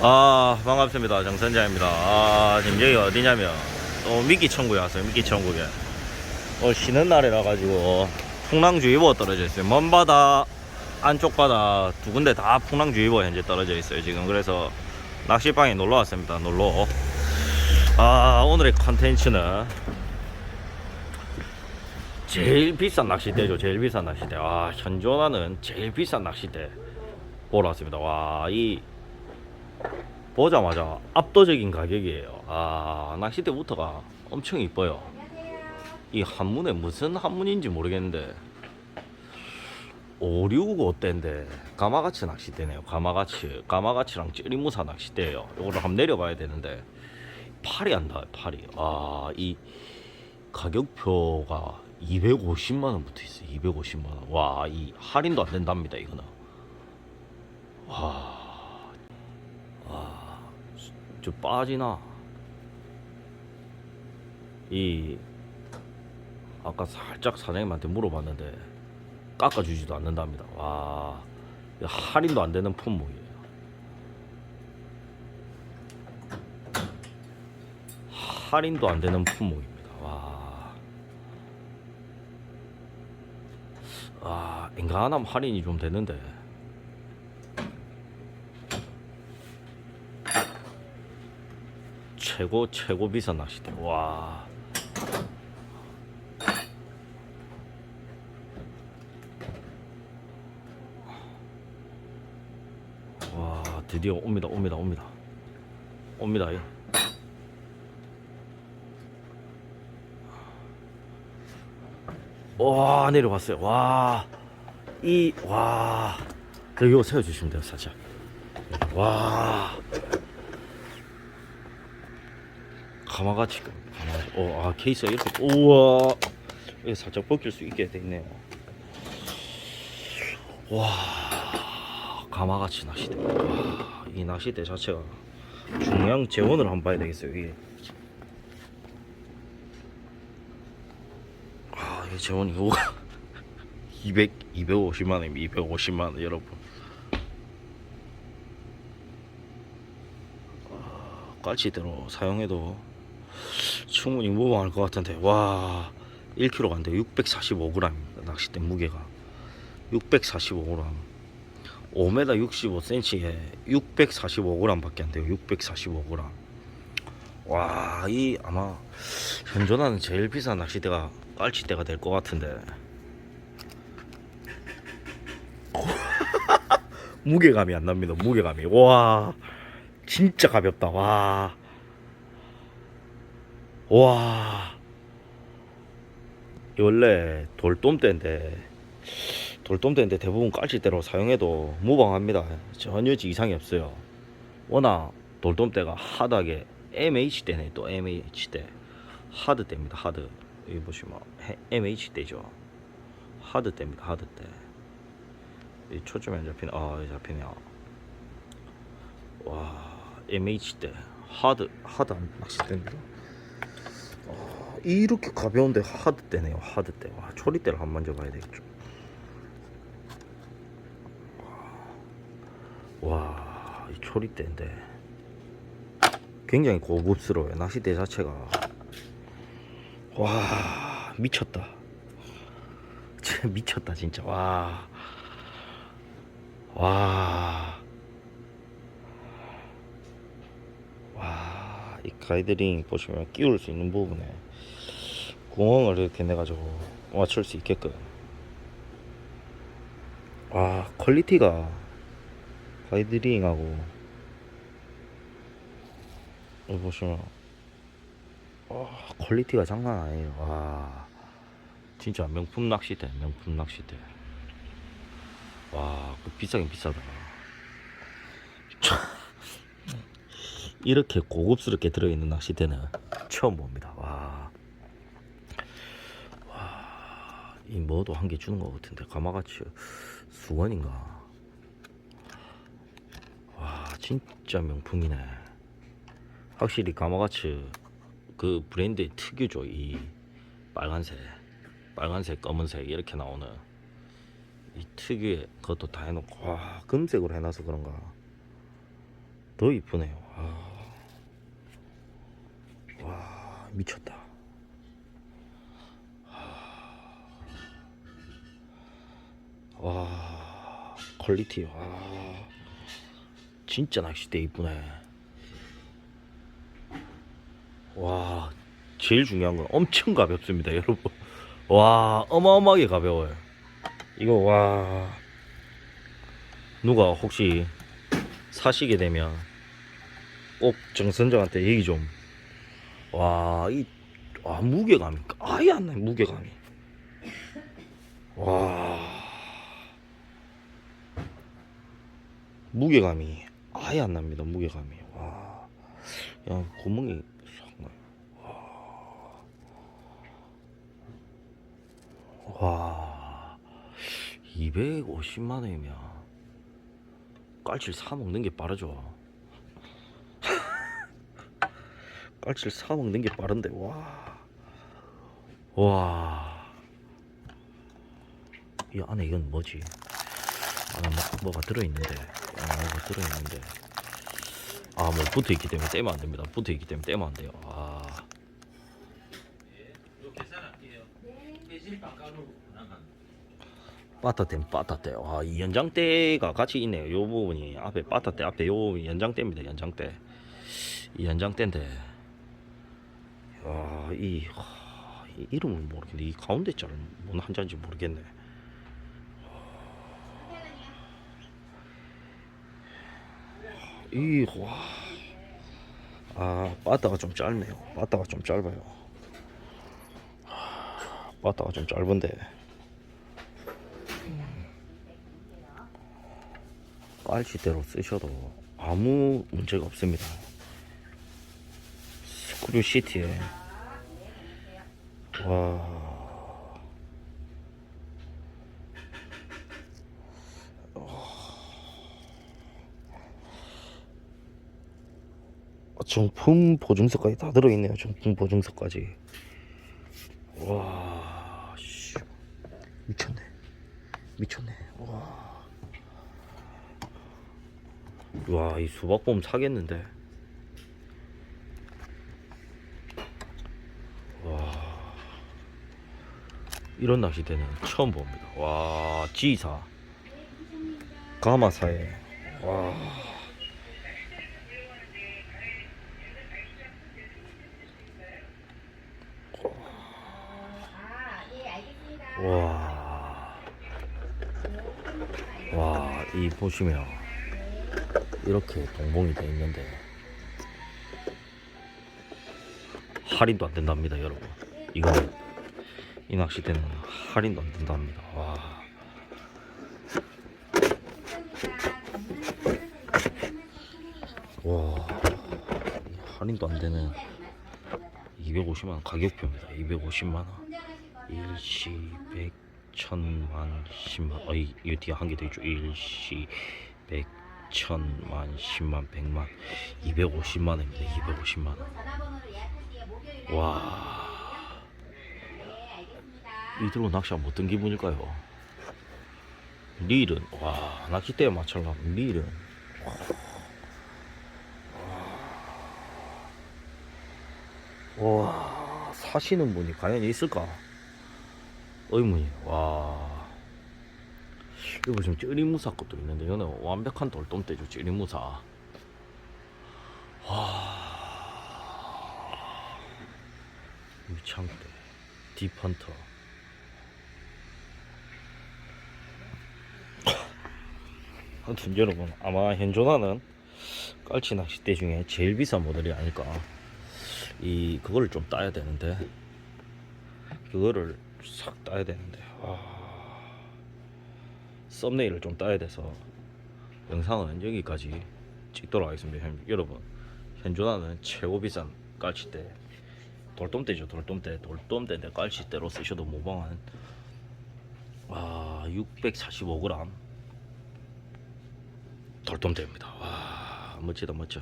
아 반갑습니다. 정선장입니다. 아 지금 여기 어디냐면 또 미끼 천국에 왔어요 미끼 천국에. 어 쉬는 날이라 가지고 풍랑주의보 떨어져 있어요. 먼 바다 안쪽 바다 두 군데 다 풍랑주의보 현재 떨어져 있어요 지금. 그래서 낚시방에 놀러 왔습니다 놀러. 아 오늘의 컨텐츠는 제일 비싼 낚싯대죠 제일 비싼 낚싯대. 아 현존하는 제일 비싼 낚싯대. 보러 왔습니다. 와이 보자마자 압도적인 가격이에요. 아, 낚싯대부터가 엄청 이뻐요. 이 한문에 무슨 한문인지 모르겠는데 565대인데 가마가치 낚싯대네요. 가마가치. 가마가치랑 찌리무사 낚싯대예요. 이거를 한번 내려봐야 되는데 팔이 안 닿아요. 팔이. 아, 이 가격표가 250만 원 붙어 있어요. 250만 원. 와, 이 할인도 안 된답니다. 이거는. 와. 좀 빠지나? 이 아까 살짝 사장님한테 물어봤는데 깎아주지도 않는답니다. 와 할인도 안 되는 품목이에요. 할인도 안 되는 품목입니다. 와. 아, 인간하면 할인이 좀 되는데 최고 최고 비싼 낚싯대. 와. 와 드디어 옵니다 옵니다 옵니다. 옵니다 예. 와 내려봤어요. 와 이 와. 여기 세워주시면 돼요 살짝. 와 가마같이 가마같이 어 아 케이스가 이렇게 우와. 이게 살짝 벗길 수 있게 돼 있네요. 와 가마같이 낚시대. 와 이 낚시대 자체가 중량 재원을 한번 봐야 되겠어요 이게. 아 이게 재원이 이거 200 250만 원이면 250만 원 여러분. 아, 깔치대로 사용해도 충분히 무방할 것 같은데. 와 1kg가 안 돼요 645g입니다 낚싯대 무게가. 645g 5m 65cm에 645g 밖에 안 돼요. 645g 와 이 아마 현존하는 제일 비싼 낚싯대가 깔치대가 될 것 같은데. 무게감이 안 납니다. 무게감이. 와 진짜 가볍다. 와 와. 이 원래 돌돔대인데 돌돔대인데 대부분 깔치대로 사용해도 무방합니다. 전혀 이상이 없어요. 워낙 돌돔대가 하드하게 MH대네 또 MH대 하드대입니다. 하드 여기 보시면 MH대죠. 하드대입니다. 하드대. 이 초점이 안 잡히네. 아, 잡히네요. 와, MH대 하드 하드 낚싯대입니다. 이렇게 가벼운데 하드대네요 하드대 와 초리대를 한번 만져봐야 되겠죠. 와 이 초리대인데. 굉장히 고급스러워요 낚싯대 자체가. 와 미쳤다. 미쳤다 진짜. 와. 와. 와, 이 가이드링 보시면 끼울 수 있는 부분에 구멍을 이렇게 내가지고 맞출 수 있게끔. 와 퀄리티가 가이드링하고 여기 보시면 와 퀄리티가 장난 아니에요. 와 진짜 명품 낚시대 명품 낚시대. 와그 비싸긴 비싸다 이렇게 고급스럽게 들어있는 낚시대는 처음 봅니다 와. 이 뭐도 한 개 주는 것 같은데 가마같이 수건인가 와 진짜 명품이네 확실히 가마같이 그 브랜드의 특유죠 이 빨간색 빨간색 검은색 이렇게 나오는 이 특유의 그것도 다 해놓고 와 금색으로 해놔서 그런가 더 이쁘네요. 아. 와 미쳤다. 와 퀄리티 와 진짜 낚싯대 이쁘네. 와 제일 중요한 건 엄청 가볍습니다, 여러분. 와 어마어마하게 가벼워요. 이거 와 누가 혹시 사시게 되면 꼭 정선장한테 얘기 좀. 와, 이, 와, 무게감이 아예 안 나요, 무게감이. 와. 무게감이 아예 안 납니다, 무게감이. 와. 그냥 구멍이 싹 나요. 와. 와. 250만 원이면 깔치를 사 먹는 게 빠르죠. 깔치를 사 먹는 게 빠른데 와. 와. 이 안에 이건 뭐지? 안에 뭐, 뭐가 들어있는데. 아, 뭐가 들어있는데. 아, 뭐 붙어있기 때문에 떼면 안 됩니다. 붙어있기 때문에 떼면 안 돼요. 아. 빠따댐 빠따대 와이 연장대가 같이 있네요 요 부분이 앞에 빠따대 앞에 요 연장대입니다 연장대 이 연장대인데 야이 이 이름을 모르겠네. 이 가운데 자를 뭔 한자인지 모르겠네. 이 와아 빠따가 좀 짧네요. 빠따가 좀 짧아요. 빠따가 좀 짧은데. 깔치대로 쓰셔도 아무 문제가 없습니다. 스크류 시트에 와. 어, 정품 보증서까지 다 들어있네요. 정품 보증서까지. 와, 씨. 미쳤네. 미쳤네. 와. 와, 이 수박봄 사겠는데. 와. 이런 낚시대는 처음 봅니다. 와, 지사. 가마사에. 와. 와. 와, 이 보시면 이렇게 동봉이 돼 있는데 할인도 안 된답니다, 여러분. 이거는 이 낚시대는 할인도 안 된답니다. 와. 와. 이 할인도 안 되는 250만 원 가격표입니다. 250만 원. 일시 백 천만 십만 어이 이 뒤에 한 개 더 있죠 일시 백 천만 십만 백만 이백오십만 원입니다 이백오십만 전화번호로 예약할게요. 목요일에. 원와 네, 알겠습니다. 이대로 낚시하면 어떤 기분일까요? 릴은 와 낚싯대에 맞추려면 릴은. 와, 와 사시는 분이 과연 있을까? 의문이 와. 이거 지금 찌리무사 것도 있는데 이거는 완벽한 돌돔대죠 찌리무사. 와. 유창대 딥헌터 아무튼 여러분 아마 현존하는 깔치 낚싯대 중에 제일 비싼 모델이 아닐까. 이 그거를 좀 따야 되는데. 그거를 싹 따야 되는데. 와. 썸네일을 좀 따야 돼서 영상은 여기까지 찍도록 하겠습니다 형- 여러분 현존하는 최고 비싼 깔치대 돌돔대죠 돌돔대 돌돔대인데 깔치대로 쓰셔도 무방한. 와 645g 돌돔대입니다. 와 멋지다 멋져